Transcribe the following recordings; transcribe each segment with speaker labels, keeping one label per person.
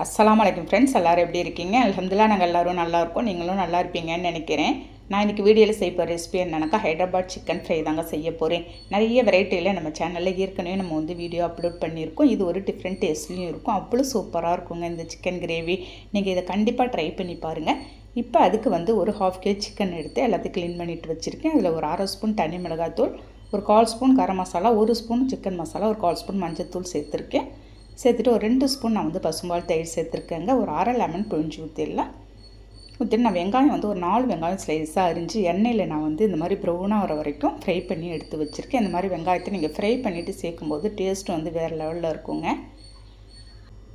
Speaker 1: அஸ்லாம் வலைக்கம் ஃப்ரெண்ட்ஸ் எல்லோரும் எப்படி இருக்கீங்க? அலமதுல்லா நாங்கள் எல்லோரும் நல்லா இருக்கோம். நீங்களும் நல்லா இருப்பீங்கன்னு நினைக்கிறேன். நான் இன்றைக்கி வீடியோவில் செய்ய போகிற ரெசிபி என்னன்னாக்கா ஹைதராபாத் சிக்கன் ஃப்ரை தாங்க செய்ய போகிறேன் நிறைய வெரைட்டியில் நம்ம சேனலில் ஏற்கனவே நம்ம வந்து வீடியோ அப்லோட் பண்ணியிருக்கோம். இது ஒரு டிஃப்ரெண்ட் டேஸ்ட்லேயும் இருக்கும். அவ்வளோ சூப்பராக இருக்குங்க இந்த சிக்கன் கிரேவி நீங்கள் இதை கண்டிப்பாக ட்ரை பண்ணி பாருங்கள் இப்போ அதுக்கு வந்து ஒரு ஹாஃப் கேஜ் சிக்கன் எடுத்து எல்லாத்தையும் க்ளீன் பண்ணிட்டு வச்சுருக்கேன். அதில் ஒரு அரை ஸ்பூன் தனி மிளகாத்தூள் ஒரு கால் ஸ்பூன் கரம் மசாலா ஒரு ஸ்பூன் சிக்கன் மசாலா ஒரு கால் ஸ்பூன் மஞ்சத்தூள் சேர்த்துருக்கேன். சேர்த்துட்டு ஒரு ரெண்டு ஸ்பூன் நான் வந்து பசும்பால் தயிர் சேர்த்துருக்கேங்க. ஒரு அரை லெமன் பிழிஞ்சு ஊற்றிடலாம் ஊற்றிட்டு நான் வெங்காயம் வந்து ஒரு நாலு வெங்காயம் ஸ்லைஸாக அரிஞ்சு எண்ணெயில் நான் வந்து இந்த மாதிரி ப்ரௌனாக வர வரைக்கும் ஃப்ரை பண்ணி எடுத்து வச்சுருக்கேன். இந்த மாதிரி வெங்காயத்தை நீங்கள் ஃப்ரை பண்ணிவிட்டு சேர்க்கும்போது டேஸ்ட்டு வந்து வேறு லெவலில் இருக்குங்க.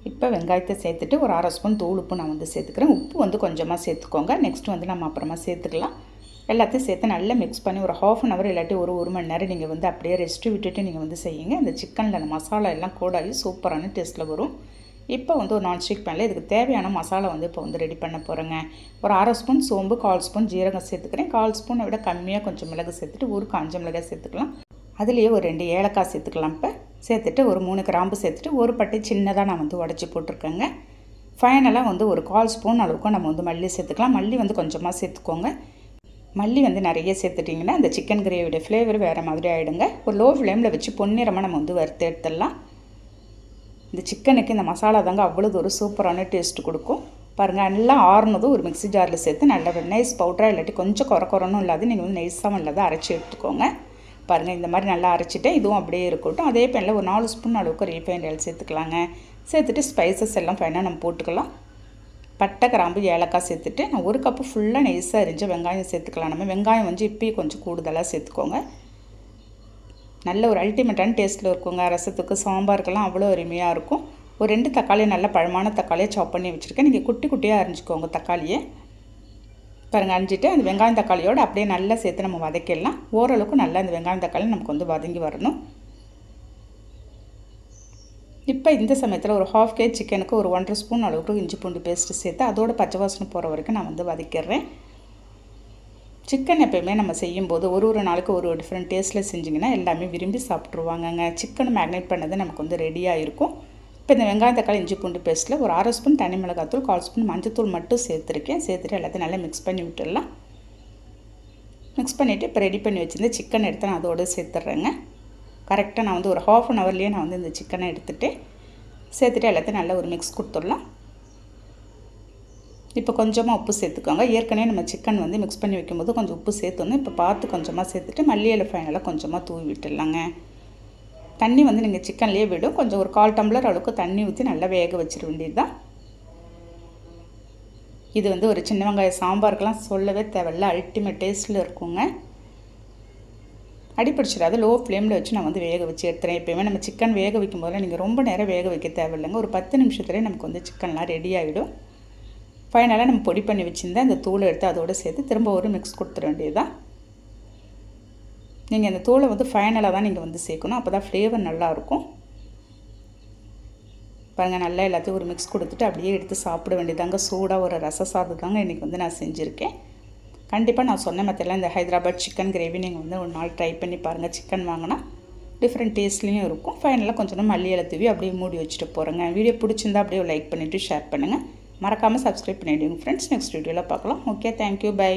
Speaker 1: இப்போ வெங்காயத்தை சேர்த்துட்டு ஒரு அரை ஸ்பூன் தூள் உப்பு நான் வந்து சேர்த்துக்கிறேன். உப்பு வந்து கொஞ்சமாக சேர்த்துக்கோங்க. நெக்ஸ்ட் வந்து நம்ம அப்புறமா சேர்த்துக்கலாம். எல்லாத்தையும் சேர்த்து நல்லா மிக்ஸ் பண்ணி ஒரு ஹாஃப் அன் ஹவர் இல்லாட்டி ஒரு ஒரு மணி நேரம் நீங்கள் வந்து அப்படியே ரெஸ்ட்டு விட்டுட்டு நீங்கள் வந்து செய்யுங்க. அந்த சிக்கனில் அந்த மசாலா எல்லாம் கூடாகி சூப்பரான டேஸ்ட்டில் வரும். இப்போ வந்து ஒரு நான்ஸ்டிக் பேனில் இதுக்கு தேவையான மசாலா வந்து இப்போ வந்து ரெடி பண்ண போகிறேங்க ஒரு அரை ஸ்பூன் சோம்பு கால் ஸ்பூன் ஜீரகம் சேர்த்துக்கிறேன். கால் ஸ்பூனை விட கம்மியாக கொஞ்சம் மிளகு சேர்த்துட்டு ஒரு காஞ்ச மிளகாய் சேர்த்துக்கலாம். அதுலேயே ஒரு ரெண்டு ஏலக்காய் சேர்த்துக்கலாம் இப்போ. சேர்த்துட்டு ஒரு மூணு கிராம்பு சேர்த்துட்டு ஒரு பட்டை சின்னதாக நான் வந்து உடச்சி போட்டிருக்கேங்க. ஃபைனலாக வந்து ஒரு கால் ஸ்பூன் அளவுக்கு நம்ம வந்து மல்லி சேர்த்துக்கலாம். மல்லி வந்து கொஞ்சமாக சேர்த்துக்கோங்க. மல்லி வந்து நிறைய சேர்த்துட்டிங்கன்னா அந்த சிக்கன் கிரேவியோட ஃப்ளேவர் வேறு மாதிரி ஆகிடுங்க ஒரு லோ ஃப்ளேமில் வச்சு பொன்னிறமாக நம்ம வந்து வறுத்து எடுத்துடலாம். இந்த சிக்கனுக்கு இந்த மசாலா தாங்க அவ்வளோது ஒரு சூப்பரான டேஸ்ட் கொடுக்கும். பாருங்கள் நல்லா ஆறுனதும் ஒரு மிக்ஸி ஜாரில் சேர்த்து நல்லா நைஸ் பவுடராக இல்லாட்டி கொஞ்சம் குறை குறனும் இல்லாத நீங்கள் வந்து நைஸாகவும் இல்லாத அரைச்சி எடுத்துக்கோங்க. பாருங்கள் இந்த மாதிரி நல்லா அரைச்சிட்டு இதுவும் அப்படியே இருக்கட்டும். அதே பேனில் ஒரு நாலு ஸ்பூன் அளவுக்கு ரீஃபைண்ட் ஆயில் சேர்த்துக்கலாங்க. சேர்த்துட்டு ஸ்பைசஸ் எல்லாம் ஃபைனாக நம்ம போட்டுக்கலாம். பட்டை கிராம்பு ஏலக்காய் சேர்த்துட்டு நான் ஒரு கப்பு ஃபுல்லாக நெய்ஸாக அரிஞ்ச வெங்காயம் சேர்த்துக்கலாம். நம்ம வெங்காயம் வந்து இப்போயும் கொஞ்சம் கூடுதலாக சேர்த்துக்கோங்க. நல்ல ஒரு அல்டிமேட்டான டேஸ்ட்டில் இருக்குங்க. ரசத்துக்கு சாம்பாருக்கெல்லாம் அவ்வளோ அருமையாக இருக்கும். ஒரு ரெண்டு தக்காளியை நல்ல பழமான தக்காளியை சாப் பண்ணி வச்சுருக்கேன். நீங்கள் குட்டி குட்டியாக அரிஞ்சிக்கோங்க தக்காளியை. பாருங்கள் அரிஞ்சிட்டு அந்த வெங்காயம் தக்காளியோடு அப்படியே நல்லா சேர்த்து நம்ம வதக்கிடலாம். ஓரளவுக்கு நல்லா அந்த வெங்காயம் தக்காளி நமக்கு வந்து வதங்கி வரணும். இப்போ இந்த சமயத்தில் ஒரு ஹாஃப் கேஜ் சிக்கனுக்கு ஒரு ஒன்றரை ஸ்பூன் அளவுக்கு இஞ்சி பூண்டு பேஸ்ட்டு சேர்த்து அதோட பச்சை வாசனை போகிற வரைக்கும் நான் வந்து வதக்கிடுறேன். சிக்கன் எப்போயுமே நம்ம செய்யும்போது ஒரு ஒரு நாளுக்கு ஒரு ஒரு டிஃப்ரெண்ட் டேஸ்ட்டில் செஞ்சிங்கன்னா எல்லாமே விரும்பி சாப்பிட்ருவாங்கங்க சிக்கன் மேக்னேட் பண்ணது நமக்கு வந்து ரெடியாக இருக்கும். இப்போ இந்த வெங்காயம் தக்காளி இஞ்சி பூண்டு பேஸ்ட்டில் ஒரு அரை ஸ்பூன் தனி மிளகாத்தூள் கால் ஸ்பூன் மஞ்சத்தூள் மட்டும் சேர்த்துருக்கேன். சேர்த்துட்டு எல்லாத்தையும் நல்லா மிக்ஸ் பண்ணி விட்டுடலாம். மிக்ஸ் பண்ணிவிட்டு இப்போ ரெடி பண்ணி வச்சுருந்து சிக்கன் எடுத்து நான் அதோடு சேர்த்துட்றேங்க. கரெக்டாக நான் வந்து ஒரு ஹாஃப் அன் ஹவர்லேயே நான் வந்து இந்த சிக்கனை எடுத்துகிட்டு சேர்த்துட்டு எல்லாத்தையும் நல்லா ஒரு மிக்ஸ் கொடுத்துடலாம். இப்போ கொஞ்சமாக உப்பு சேர்த்துக்கோங்க. ஏற்கனவே நம்ம சிக்கன் வந்து மிக்ஸ் பண்ணி வைக்கும்போது கொஞ்சம் உப்பு சேர்த்துணும் இப்போ பார்த்து கொஞ்சமாக சேர்த்துட்டு மல்லியில் ஃபைனலாக கொஞ்சமாக தூவி விட்டுடலாங்க. தண்ணி வந்து நீங்கள் சிக்கன்லேயே விடும். கொஞ்சம் ஒரு கால் டம்ளர் அளவுக்கு தண்ணி ஊற்றி நல்லா வேக வச்சிட வேண்டியது தான் இது வந்து ஒரு சின்ன வெங்காய சாம்பாருக்கெலாம் சொல்லவே தேவையில்ல. அல்டிமேட் டேஸ்ட்டில் இருக்குங்க. அடிப்பிடிச்சிடாது லோ ஃப்ளேமில் வச்சு நான் வந்து வேக வச்சு எடுத்துறேன். எப்போயுமே நம்ம சிக்கன் வேக வைக்கும் போதில் நீங்கள் ரொம்ப நேரம் வேக வைக்க தேவையில்லைங்க. ஒரு பத்து நிமிஷத்துலேயே நமக்கு வந்து சிக்கன்லாம் ரெடி ஆகிடும் ஃபைனலாக நம்ம பொடி பண்ணி வச்சுருந்தா அந்த தூளை எடுத்து அதோடு சேர்த்து திரும்ப ஒரு மிக்ஸ் கொடுத்துட வேண்டியதுதான் நீங்கள் இந்த தூளை வந்து ஃபைனலாக தான் நீங்கள் வந்து சேர்க்கணும். அப்போ தான் ஃப்ளேவர் நல்லாயிருக்கும். பாருங்கள் நல்லா எல்லாத்தையும் ஒரு மிக்ஸ் கொடுத்துட்டு அப்படியே எடுத்து சாப்பிட வேண்டியதாங்க சூடாக ஒரு ரச சாதம் தாங்க இன்றைக்கி வந்து நான் செஞ்சுருக்கேன். கண்டிப்பாக நான் சொன்ன மெத்தடில் இந்த ஹைதராபாத் சிக்கன் கிரேவி நீங்கள் வந்து ஒரு நாள் ட்ரை பண்ணி பாருங்கள் சிக்கன் வாங்கினா டிஃப்ரெண்ட் டேஸ்ட்லேயும் இருக்கும். ஃபைனலாக கொஞ்சம் மல்லி தூவி அப்படியே மூடி வச்சுட்டு போகிறேங்க வீடியோ பிடிச்சிருந்தா அப்படியே லைக் பண்ணிவிட்டு ஷேர் பண்ணுங்கள் மறக்காமல் சப்ஸ்கிரைப் பண்ணிவிடுங்க ஃப்ரெண்ட்ஸ் நெக்ஸ்ட் வீடியோவில் பார்க்கலாம். Okay thank you bye